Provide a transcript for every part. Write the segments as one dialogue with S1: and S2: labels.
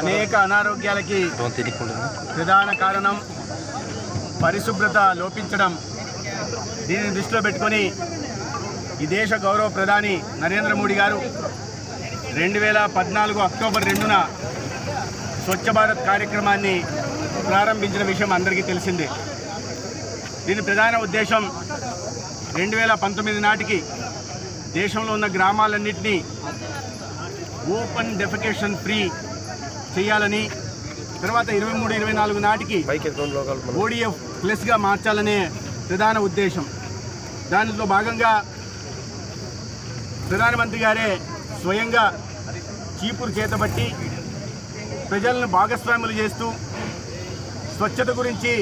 S1: అనేక అనారోగ్యాలకి ప్రధాన కారణం పరిశుభ్రత లోపించడం. దీనిని దృష్టిలో పెట్టుకొని ఈ దేశ గౌరవ ప్రధాని నరేంద్ర మోడీ గారు రెండు వేల పద్నాలుగు అక్టోబర్ రెండున స్వచ్ఛ భారత్ కార్యక్రమాన్ని ప్రారంభించిన విషయం అందరికీ తెలిసిందే. దీని ప్రధాన ఉద్దేశం రెండు వేల పంతొమ్మిది నాటికి దేశంలో ఉన్న గ్రామాలన్నింటినీ ఓపెన్ డెఫికేషన్ ఫ్రీ చేయాలని తర్వాత ఇరవై మూడు ఇరవై నాలుగు నాటికి ఓడిఎఫ్ ప్లస్గా మార్చాలనే ప్రధాన ఉద్దేశం. దానిలో భాగంగా ప్రధానమంత్రి గారే స్వయంగా చీపురు చేతబట్టి ప్రజలను భాగస్వాములు చేస్తూ స్వచ్ఛత గురించి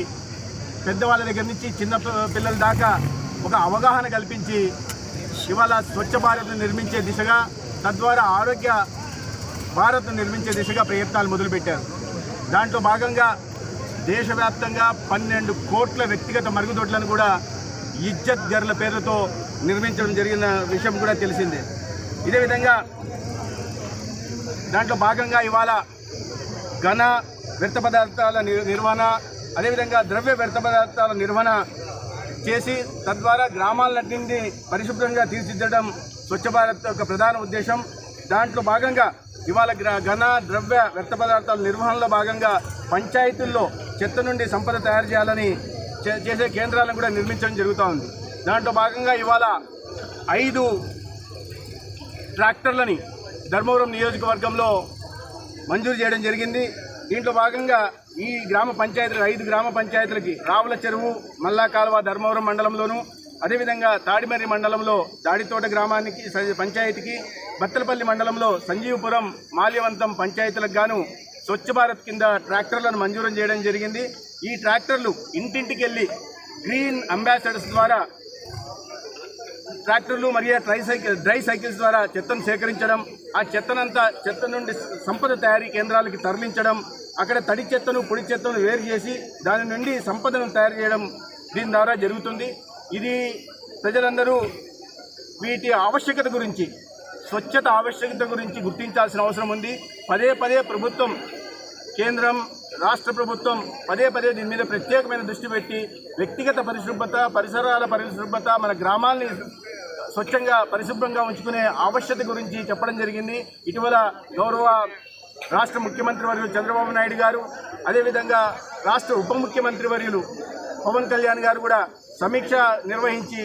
S1: పెద్దవాళ్ళ దగ్గర నుంచి చిన్న పిల్లల దాకా ఒక అవగాహన కల్పించి ఇవాళ స్వచ్ఛ భారత్ నిర్మించే దిశగా తద్వారా ఆరోగ్య భారత్ నిర్మించే దిశగా ప్రయత్నాలు మొదలుపెట్టారు. దాంట్లో భాగంగా దేశవ్యాప్తంగా పన్నెండు కోట్ల వ్యక్తిగత మరుగుదొడ్లను కూడా ఇజ్జత్ గర్ల పేరుతో నిర్మించడం జరిగిన విషయం కూడా తెలిసిందే. ఇదే విధంగా దాంట్లో భాగంగా ఇవాళ ఘన వ్యర్థ పదార్థాల నిర్వహణ అదేవిధంగా ద్రవ్య వ్యర్థ పదార్థాల నిర్వహణ చేసి తద్వారా గ్రామాలన్నింటినీ పరిశుభ్రంగా తీర్చిదిద్దడం స్వచ్ఛ భారత్ యొక్క ప్రధాన ఉద్దేశం దాంట్లో భాగంగా ఇవాళ గ్ర- ఘన ద్రవ్య వ్యర్థ పదార్థాల నిర్వహణలో భాగంగా పంచాయతీల్లో చెత్త నుండి సంపద తయారు చేయాలని చే- చేసే కేంద్రాలను కూడా నిర్మించడం జరుగుతూ ఉంది. దాంట్లో భాగంగా ఇవాళ ఐదు ట్రాక్టర్లని ధర్మవరం నియోజకవర్గంలో మంజూరు చేయడం జరిగింది. దీంట్లో భాగంగా ఈ గ్రామ పంచాయతీలు ఐదు గ్రామ పంచాయతీలకి రావుల చెరువు మల్లా కాలువ ధర్మవరం మండలంలోనూ అదేవిధంగా తాడిమర్రి మండలంలో దాడితోట గ్రామానికి పంచాయతీకి బత్తలపల్లి మండలంలో సంజీవపురం మాల్యవంతం పంచాయతీలకు గాను స్వచ్ఛ భారత్ కింద ట్రాక్టర్లను మంజూరు చేయడం జరిగింది. ఈ ట్రాక్టర్లు ఇంటింటికి వెళ్ళి గ్రీన్ అంబాసిడర్స్ ద్వారా ట్రాక్టర్లు మరియు ట్రై సైకిల్ డ్రై సైకిల్స్ ద్వారా చెత్తను సేకరించడం ఆ చెత్తనంతా చెత్త నుండి సంపద తయారీ కేంద్రాలకి తరలించడం అక్కడ తడి చెత్తను పొడి చెత్తను వేరు చేసి దాని నుండి సంపదను తయారు చేయడం దీని ద్వారా జరుగుతుంది. ఇది ప్రజలందరూ వీటి ఆవశ్యకత గురించి స్వచ్ఛత ఆవశ్యకత గురించి గుర్తించాల్సిన అవసరం ఉంది. పదే పదే ప్రభుత్వం కేంద్రం రాష్ట్ర ప్రభుత్వం పదే పదే దీని మీద ప్రత్యేకమైన దృష్టి పెట్టి వ్యక్తిగత పరిశుభ్రత పరిసరాల పరిశుభ్రత మన గ్రామాల్ని స్వచ్ఛంగా పరిశుభ్రంగా ఉంచుకునే ఆవశ్యకత గురించి చెప్పడం జరిగింది. ఇటీవల గౌరవ రాష్ట్ర ముఖ్యమంత్రి వర్యులు చంద్రబాబు నాయుడు గారు అదేవిధంగా రాష్ట్ర ఉప ముఖ్యమంత్రి వర్యులు పవన్ కళ్యాణ్ గారు కూడా సమీక్ష నిర్వహించి